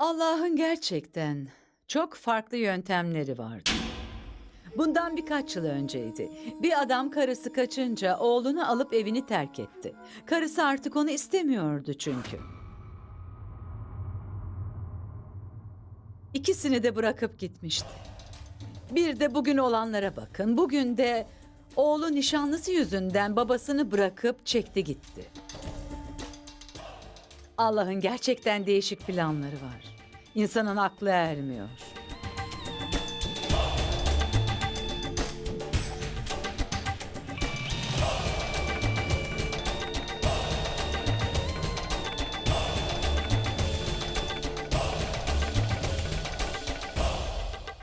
Allah'ın gerçekten çok farklı yöntemleri vardı. Bundan birkaç yıl önceydi. Bir adam karısı kaçınca oğlunu alıp evini terk etti. Karısı artık onu istemiyordu çünkü. İkisini de bırakıp gitmişti. Bir de bugün olanlara bakın. Bugün de oğlu nişanlısı yüzünden babasını bırakıp çekti gitti. Allah'ın gerçekten değişik planları var. İnsanın aklı ermiyor.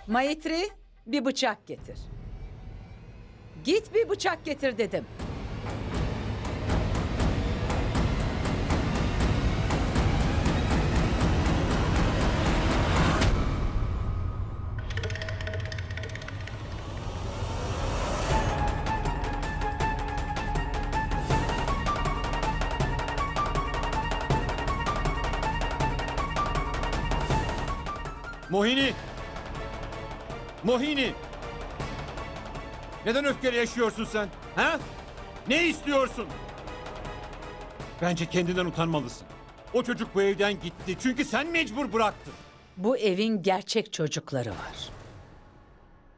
Maitri bir bıçak getir. Git bir bıçak getir dedim. Mohini! Mohini! Neden öfkeyle yaşıyorsun sen? Ha? Ne istiyorsun? Bence kendinden utanmalısın. O çocuk bu evden gitti çünkü sen mecbur bıraktın. Bu evin gerçek çocukları var.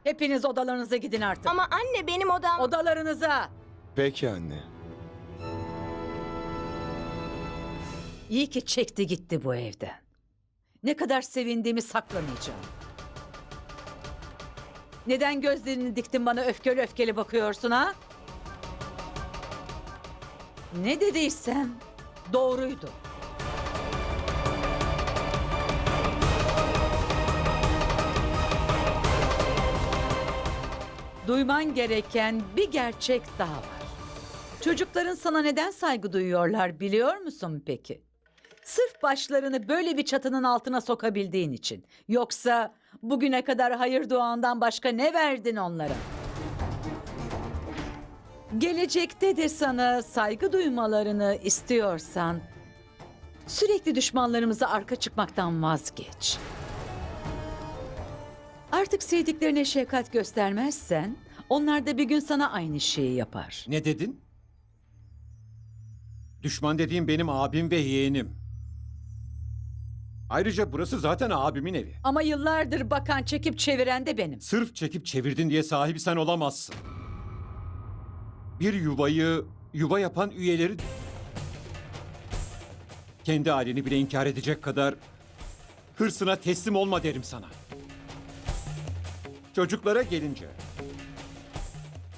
Hepiniz odalarınıza gidin artık. Ama anne benim odam... Odalarınıza. Peki anne. İyi ki çekti gitti bu evden. Ne kadar sevindiğimi saklamayacağım. Neden gözlerini diktin bana öfkeli öfkeli bakıyorsun ha? Ne dediysem doğruydu. Duyman gereken bir gerçek daha var. Çocukların sana neden saygı duyuyorlar biliyor musun peki? Sırf başlarını böyle bir çatının altına sokabildiğin için. Yoksa bugüne kadar hayır duandan başka ne verdin onlara? Gelecekte de sana saygı duymalarını istiyorsan sürekli düşmanlarımıza arka çıkmaktan vazgeç. Artık sevdiklerine şefkat göstermezsen onlar da bir gün sana aynı şeyi yapar. Ne dedin? Düşman dediğim benim abim ve yeğenim. Ayrıca burası zaten abimin evi. Ama yıllardır bakan çekip çeviren de benim. Sırf çekip çevirdin diye sahibi sen olamazsın. Bir yuvayı yuva yapan üyeleri kendi aileni bile inkar edecek kadar hırsına teslim olma derim sana. Çocuklara gelince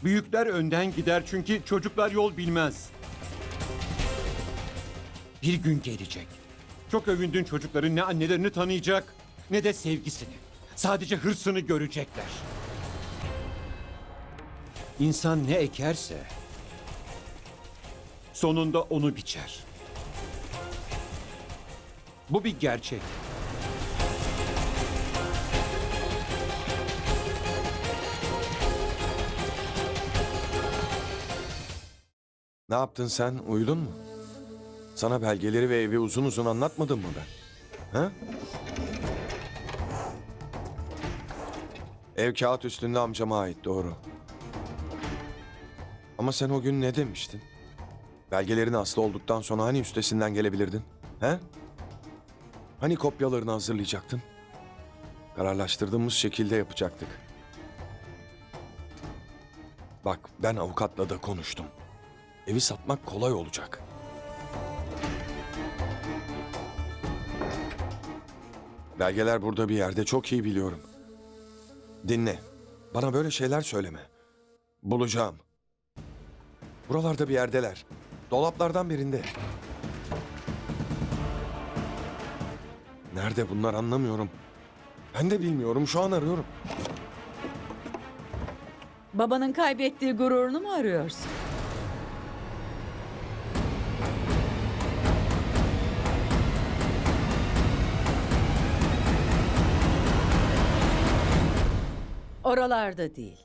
büyükler önden gider çünkü çocuklar yol bilmez. Bir gün gelecek. Çok övündüğün çocukların ne annelerini tanıyacak ne de sevgisini. Sadece hırsını görecekler. İnsan ne ekerse sonunda onu biçer. Bu bir gerçek. Ne yaptın sen? Uyudun mu? Sana belgeleri ve evi uzun uzun anlatmadım mı ben? Ha? Ev kağıt üstünde amcama ait doğru. Ama sen o gün ne demiştin? Belgelerin aslı olduktan sonra hani üstesinden gelebilirdin? He? Hani kopyalarını hazırlayacaktın? Kararlaştırdığımız şekilde yapacaktık. Bak ben avukatla da konuştum. Evi satmak kolay olacak. Belgeler burada bir yerde çok iyi biliyorum. Dinle. Bana böyle şeyler söyleme. Bulacağım. Buralarda bir yerdeler. Dolaplardan birinde. Nerede bunlar anlamıyorum. Ben de bilmiyorum. Şu an arıyorum. Babanın kaybettiği gururunu mu arıyorsun? Oralarda değil.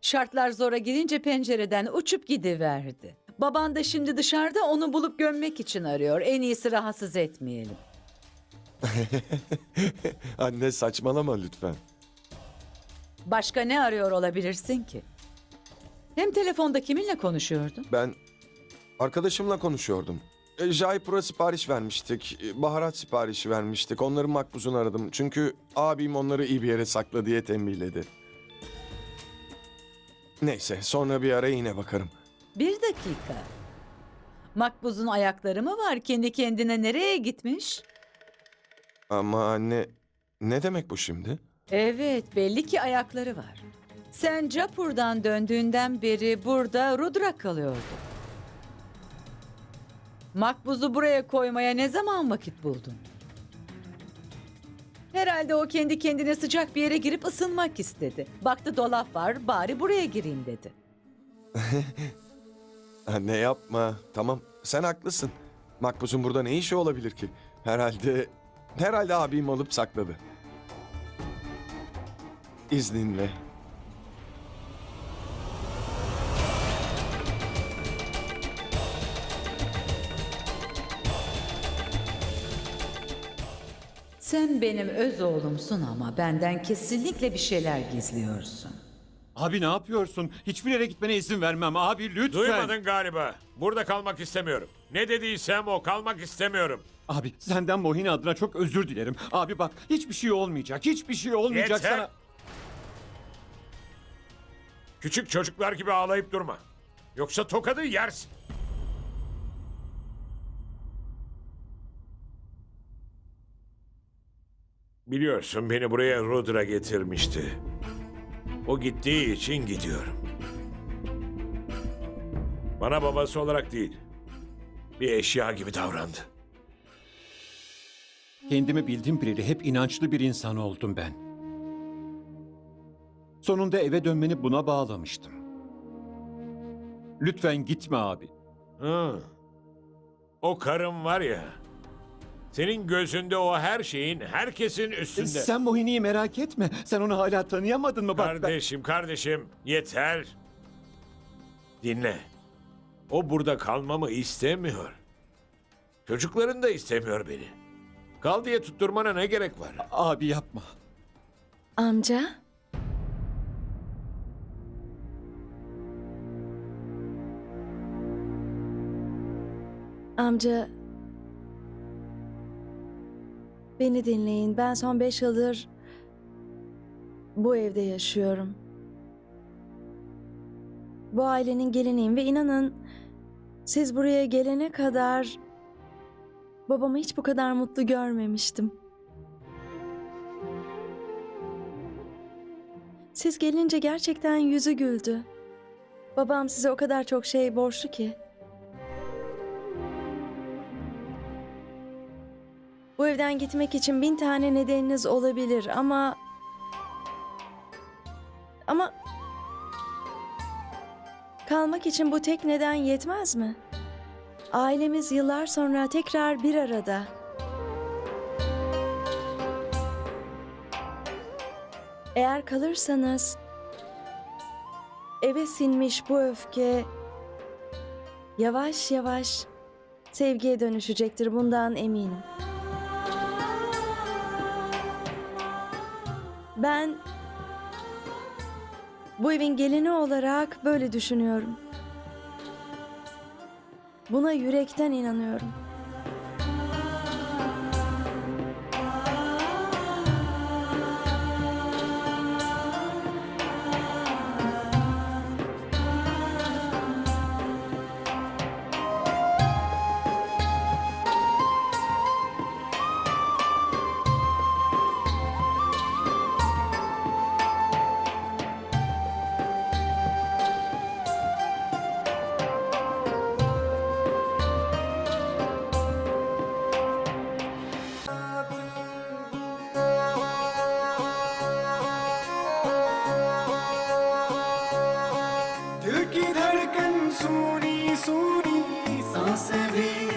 Şartlar zora girince pencereden uçup gidiverdi. Baban da şimdi dışarıda onu bulup gömmek için arıyor. En iyisi rahatsız etmeyelim. Anne saçmalama lütfen. Başka ne arıyor olabilirsin ki? Hem telefonda kiminle konuşuyordun? Ben arkadaşımla konuşuyordum. E, Jaipur'a sipariş vermiştik. e, Baharat siparişi vermiştik. Onları makbuzunu aradım. Çünkü abim onları iyi bir yere sakla diye tembihledi. Neyse sonra bir ara yine bakarım. Bir dakika. Makbuz'un ayakları mı var? Kendi kendine nereye gitmiş? Ama anne ne demek bu şimdi? Evet, belli ki ayakları var. Sen Japur'dan döndüğünden beri burada Rudra kalıyordu. Makbuz'u buraya koymaya ne zaman vakit buldun? Herhalde o kendi kendine sıcak bir yere girip ısınmak istedi. Baktı dolap var, bari buraya gireyim dedi. Anne yapma. Tamam sen haklısın. Makbuz'un burada ne işi olabilir ki? Herhalde herhalde abim alıp sakladı. İzninle. Sen benim öz oğlumsun ama benden kesinlikle bir şeyler gizliyorsun. Abi ne yapıyorsun? Hiçbir yere gitmene izin vermem abi lütfen. Duymadın galiba. Burada kalmak istemiyorum. Ne dediysem o kalmak istemiyorum. Abi senden Mohini adına çok özür dilerim. Abi bak hiçbir şey olmayacak. Hiçbir şey olmayacak Yeter. sana. Küçük çocuklar gibi ağlayıp durma. Yoksa tokadı yersin. Biliyorsun beni buraya Rudra getirmişti. O gittiği için gidiyorum. Bana babası olarak değil, bir eşya gibi davrandı. Kendimi bildim bileli hep inançlı bir insan oldum ben. Sonunda eve dönmeni buna bağlamıştım. Lütfen gitme abi. Hı. O karım var ya. Senin gözünde o her şeyin, herkesin üstünde. Sen Mohini'yi merak etme. Sen onu hala tanıyamadın mı? Bak, ben- Kardeşim, kardeşim yeter. Dinle. O burada kalmamı istemiyor. Çocukların da istemiyor beni. Kal diye tutturmana ne gerek var? Abi yapma. Amca? Amca... Beni dinleyin. Ben son beş yıldır bu evde yaşıyorum. Bu ailenin geliniyim ve inanın siz buraya gelene kadar babamı hiç bu kadar mutlu görmemiştim. Siz gelince gerçekten yüzü güldü. Babam size o kadar çok şey borçlu ki. Bu evden gitmek için bin tane nedeniniz olabilir ama... Ama... Kalmak için bu tek neden yetmez mi? Ailemiz yıllar sonra tekrar bir arada. Eğer kalırsanız eve sinmiş bu öfke yavaş yavaş sevgiye dönüşecektir bundan eminim. Ben bu evin gelini olarak böyle düşünüyorum. Buna yürekten inanıyorum. सुनी सुनी सांसें भी